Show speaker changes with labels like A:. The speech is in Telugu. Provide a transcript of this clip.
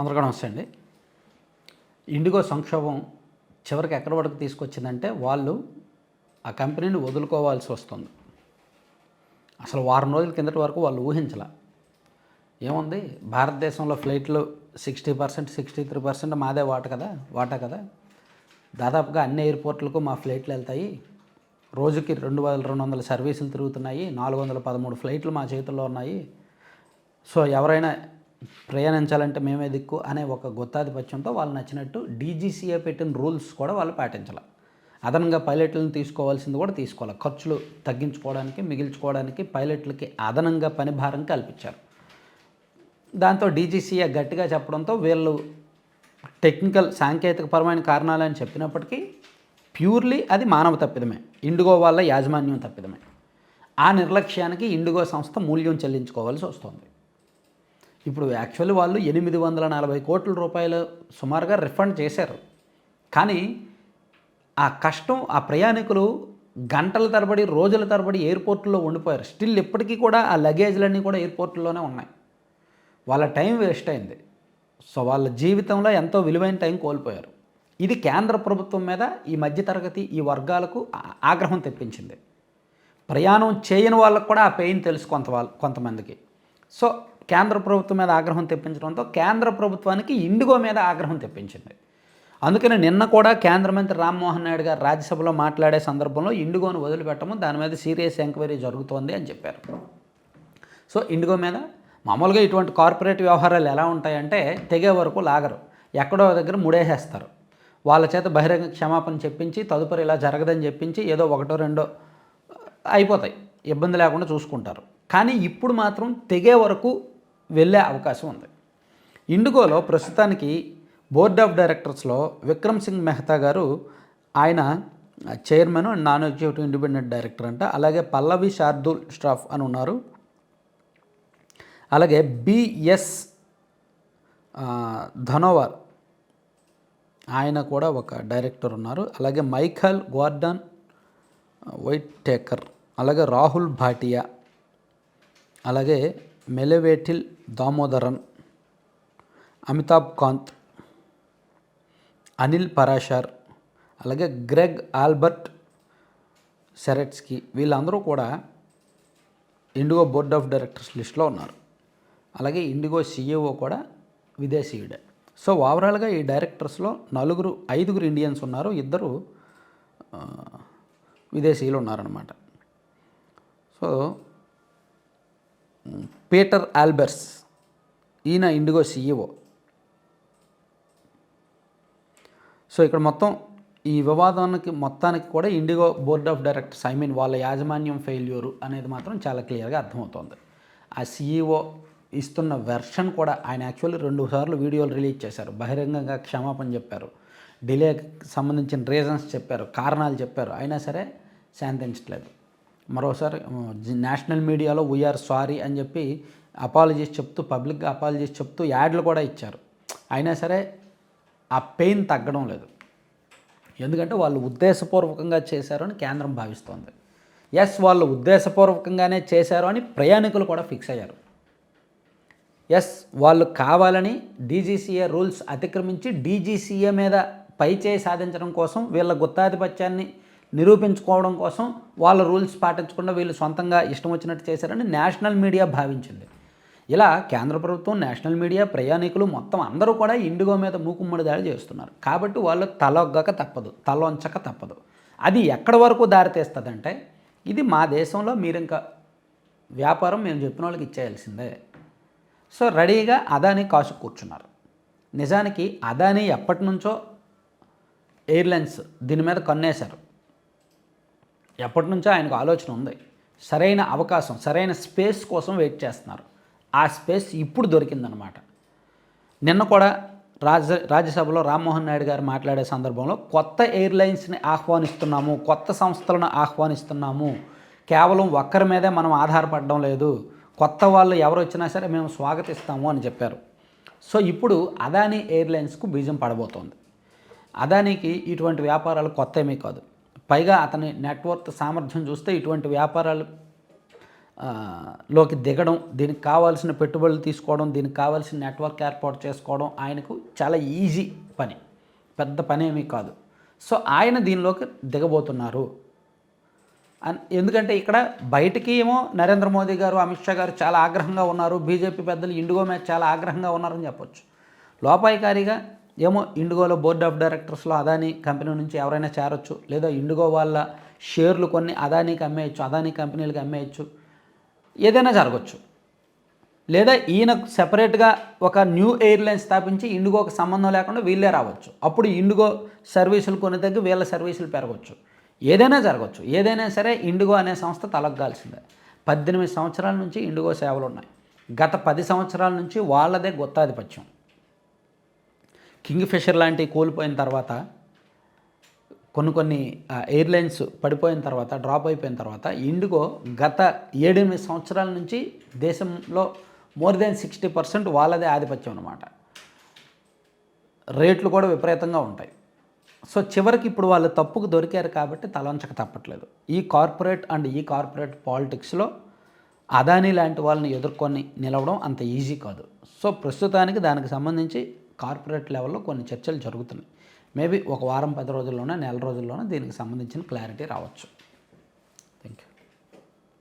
A: అందరికీ నమస్తే అండి. ఇండిగో సంక్షోభం చివరికి ఎక్కడి వరకు తీసుకొచ్చిందంటే వాళ్ళు ఆ కంపెనీని వదులుకోవాల్సి వస్తుంది. అసలు వారం రోజుల కిందటి వరకు వాళ్ళు ఊహించలే. ఏముంది? భారతదేశంలో ఫ్లైట్లు sixty percent sixty three percent మాదే వాట కదా వాటా కదా. దాదాపుగా అన్ని ఎయిర్పోర్ట్లకు మా ఫ్లైట్లు వెళ్తాయి. రోజుకి రెండు వేల రెండు వందల సర్వీసులు తిరుగుతున్నాయి. నాలుగు వందల పదమూడు ఫ్లైట్లు మా చేతుల్లో ఉన్నాయి. సో ఎవరైనా ప్రయాణించాలంటే మేమే దిక్కు అనే ఒక గుత్తాధిపత్యంతో వాళ్ళు నచ్చినట్టు డీజీసీఏ పెట్టిన రూల్స్ కూడా వాళ్ళు పాటించాలి. అదనంగా పైలట్లను తీసుకోవాల్సింది కూడా తీసుకోవాలి. ఖర్చులు తగ్గించుకోవడానికి మిగిల్చుకోవడానికి పైలట్లకి అదనంగా పని భారం కల్పించారు. దాంతో డీజీసీఏ గట్టిగా చెప్పడంతో వీళ్ళు టెక్నికల్ సాంకేతికపరమైన కారణాలని చెప్పినప్పటికీ ప్యూర్లీ అది మానవ తప్పిదమే. ఇండిగో వాళ్ళ యాజమాన్యం తప్పిదమే. ఆ నిర్లక్ష్యానికి ఇండిగో సంస్థ మూల్యం చెల్లించుకోవాల్సి వస్తుంది. ఇప్పుడు యాక్చువల్లీ వాళ్ళు ఎనిమిది వందల నలభై కోట్ల రూపాయలు సుమారుగా రిఫండ్ చేశారు. కానీ ఆ కష్టం ఆ ప్రయాణికులు గంటల తరబడి రోజుల తరబడి ఎయిర్పోర్ట్లో ఉండిపోయారు. స్టిల్ ఇప్పటికీ కూడా ఆ లగేజ్లన్నీ కూడా ఎయిర్పోర్ట్లోనే ఉన్నాయి. వాళ్ళ టైం వేస్ట్ అయింది. సో వాళ్ళ జీవితంలో ఎంతో విలువైన టైం కోల్పోయారు. ఇది కేంద్ర ప్రభుత్వం మీద ఈ మధ్యతరగతి ఈ వర్గాలకు ఆగ్రహం తెప్పించింది. ప్రయాణం చేయని వాళ్ళకు కూడా ఆ పెయిన్ తెలుసు కొంత వాళ్ళ కొంతమందికి. సో కేంద్ర ప్రభుత్వం మీద ఆగ్రహం తెప్పించడంతో కేంద్ర ప్రభుత్వానికి ఇండిగో మీద ఆగ్రహం తెప్పించింది. అందుకని నిన్న కూడా కేంద్ర మంత్రి రామ్మోహన్ నాయుడు గారు రాజ్యసభలో మాట్లాడే సందర్భంలో ఇండిగోను వదిలిపెట్టము దాని మీద సీరియస్ ఎంక్వైరీ జరుగుతోంది అని చెప్పారు. సో ఇండిగో మీద మామూలుగా ఇటువంటి కార్పొరేట్ వ్యవహారాలు ఎలా ఉంటాయంటే తెగే వరకు లాగరు ఎక్కడో దగ్గర ముడేసేస్తారు. వాళ్ళ చేత బహిరంగ క్షమాపణ చెప్పించి తదుపరి ఇలా జరగదని చెప్పించి ఏదో ఒకటో రెండో అయిపోతాయి ఇబ్బంది లేకుండా చూసుకుంటారు. కానీ ఇప్పుడు మాత్రం తెగే వరకు వెళ్ళే అవకాశం ఉంది. ఇండిగోలో ప్రస్తుతానికి బోర్డ్ ఆఫ్ డైరెక్టర్స్లో విక్రమ్ సింగ్ మెహతా గారు ఆయన chairman and non executive independent director అంట. అలాగే పల్లవి శార్దుల్ స్టాఫ్ అని ఉన్నారు. అలాగే బిఎస్ ధనోవర్ ఆయన కూడా ఒక డైరెక్టర్ ఉన్నారు. అలాగే మైఖల్ గోర్డన్ వైట్ టేకర్ అలాగే రాహుల్ భాటియా అలాగే మెలవేటిల్ దామోదరన్ అమితాబ్ కాంత్ అనిల్ పరాషార్ అలాగే గ్రెగ్ ఆల్బర్ట్ సెరెట్స్కి వీళ్ళందరూ కూడా ఇండిగో బోర్డ్ ఆఫ్ డైరెక్టర్స్ లిస్ట్లో ఉన్నారు. అలాగే ఇండిగో సీఈఓ కూడా విదేశీయుడే. సో ఓవరాల్గా ఈ డైరెక్టర్స్లో నలుగురు ఐదుగురు ఇండియన్స్ ఉన్నారు. ఇద్దరు విదేశీయులు ఉన్నారనమాట సో పీటర్ ఆల్బెర్స్ ఈయన ఇండిగో సీఈఓ. సో ఇక్కడ మొత్తం ఈ వివాదానికి మొత్తానికి కూడా IndiGo board of directors I mean వాళ్ళ యాజమాన్యం ఫెయిల్యూరు అనేది మాత్రం చాలా క్లియర్గా అర్థమవుతోంది. ఆ సీఈఓ ఇస్తున్న వెర్షన్ కూడా ఆయన యాక్చువల్లీ రెండు సార్లు వీడియోలు రిలీజ్ చేశారు. బహిరంగంగా క్షమాపణ చెప్పారు. డిలేకి సంబంధించిన రీజన్స్ చెప్పారు. కారణాలు చెప్పారు. అయినా సరే శాంతించట్లేదు. మరోసారి నేషనల్ మీడియాలో వీఆర్ సారీ అని చెప్పి అపాలజీస్ చెప్తూ పబ్లిక్గా అపాలజీస్ చెప్తూ యాడ్లు కూడా ఇచ్చారు. అయినా సరే ఆ పెయిన్ తగ్గడం లేదు. ఎందుకంటే వాళ్ళు ఉద్దేశపూర్వకంగా చేశారు అని కేంద్రం భావిస్తోంది. ఎస్ వాళ్ళు ఉద్దేశపూర్వకంగానే చేశారు అని ప్రయాణికులు కూడా ఫిక్స్ అయ్యారు. ఎస్ వాళ్ళు కావాలని డీజీసీఏ రూల్స్ అతిక్రమించి డీజీసీఏ మీద పైచేయి సాధించడం కోసం వీళ్ళ గుత్తాధిపత్యాన్ని నిరూపించుకోవడం కోసం వాళ్ళ రూల్స్ పాటించకుండా వీళ్ళు సొంతంగా ఇష్టం వచ్చినట్టు చేశారని నేషనల్ మీడియా భావించింది. ఇలా కేంద్ర ప్రభుత్వం నేషనల్ మీడియా ప్రయాణికులు మొత్తం అందరూ కూడా ఇండిగో మీద మూకుమ్మడి దాడి చేస్తున్నారు. కాబట్టి వాళ్ళు తలొగ్గక తప్పదు తలొంచక తప్పదు. అది ఎక్కడి వరకు దారితీస్తుందంటే ఇది మా దేశంలో మీరు ఇంకా వ్యాపారం మేము చెప్పిన వాళ్ళకి ఇచ్చేయాల్సిందే. సో రెడీగా అదాని కాసు కూర్చున్నారు. నిజానికి అదాని ఎప్పటి నుంచో ఎయిర్లైన్స్ దీని మీద కన్నేశారు. ఎప్పటి నుంచో ఆయనకు ఆలోచన ఉంది. సరైన అవకాశం సరైన స్పేస్ కోసం వెయిట్ చేస్తున్నారు. ఆ స్పేస్ ఇప్పుడు దొరికిందనమాట. నిన్న కూడా రాజ రాజ్యసభలో రామ్మోహన్ నాయుడు గారు మాట్లాడే సందర్భంలో కొత్త ఎయిర్లైన్స్ని ఆహ్వానిస్తున్నాము కొత్త సంస్థలను ఆహ్వానిస్తున్నాము. కేవలం ఒక్కరి మీదే మనం ఆధారపడడం లేదు. కొత్త వాళ్ళు ఎవరు వచ్చినా సరే మేము స్వాగతిస్తాము అని చెప్పారు. సో ఇప్పుడు అదానీ ఎయిర్లైన్స్కు బీజం పడబోతోంది. అదానికి ఇటువంటి వ్యాపారాలు కొత్త ఏమీ కాదు. పైగా అతని నెట్వర్క్ సామర్థ్యం చూస్తే ఇటువంటి వ్యాపారాలు లోకి దిగడం దీనికి కావాల్సిన పెట్టుబడులు తీసుకోవడం దీనికి కావాల్సిన నెట్వర్క్ ఏర్పాటు చేసుకోవడం ఆయనకు చాలా ఈజీ పని. పెద్ద పని ఏమీ కాదు. సో ఆయన దీనిలోకి దిగబోతున్నారు. ఎందుకంటే ఇక్కడ బయటికి ఏమో నరేంద్ర మోదీ గారు అమిత్ షా గారు చాలా ఆగ్రహంగా ఉన్నారు. బీజేపీ పెద్దలు ఇండిగో మీద చాలా ఆగ్రహంగా ఉన్నారని చెప్పొచ్చు. లోపాయికారిగా ఏమో ఇండిగోలో బోర్డ్ ఆఫ్ డైరెక్టర్స్లో అదానీ కంపెనీ నుంచి ఎవరైనా చేరొచ్చు లేదా ఇండిగో వాళ్ళ షేర్లు కొన్ని అదానీకి అమ్మేయచ్చు అదానీ కంపెనీలకు అమ్మేయచ్చు ఏదైనా జరగచ్చు. లేదా ఈయన సెపరేట్గా ఒక న్యూ ఎయిర్లైన్ స్థాపించి ఇండిగోకి సంబంధం లేకుండా వీళ్ళే రావచ్చు. అప్పుడు ఇండిగో సర్వీసులు కొన్ని తగ్గి వీళ్ళ సర్వీసులు పెరగవచ్చు ఏదైనా జరగవచ్చు ఏదైనా సరే ఇండిగో అనే సంస్థ తలగ్గాల్సిందే. పద్దెనిమిది సంవత్సరాల నుంచి ఇండిగో సేవలు ఉన్నాయి గత పది సంవత్సరాల నుంచి వాళ్ళదే గుత్తాధిపత్యం. కింగ్ ఫిషర్ లాంటివి కోల్పోయిన తర్వాత కొన్ని కొన్ని ఎయిర్లైన్స్ పడిపోయిన తర్వాత డ్రాప్ అయిపోయిన తర్వాత ఇండిగో గత ఏడెనిమిది సంవత్సరాల నుంచి దేశంలో మోర్ దెన్ సిక్స్టీ పర్సెంట్ వాళ్ళదే ఆధిపత్యం అనమాట రేట్లు కూడా విపరీతంగా ఉంటాయి. సో చివరికి ఇప్పుడు వాళ్ళు తప్పుకు దొరికారు కాబట్టి తలంచక తప్పట్లేదు. ఈ కార్పొరేట్ అండ్ ఈ కార్పొరేట్ పాలిటిక్స్లో అదానీ లాంటి వాళ్ళని ఎదుర్కొని నిలవడం అంత ఈజీ కాదు. సో ప్రస్తుతానికి దానికి సంబంధించి కార్పొరేట్ లెవెల్లో కొన్ని చర్చలు జరుగుతున్నాయి. మేబీ ఒక వారం పది రోజుల్లోనే నెల రోజుల్లోనే దీనికి సంబంధించిన క్లారిటీ రావచ్చు.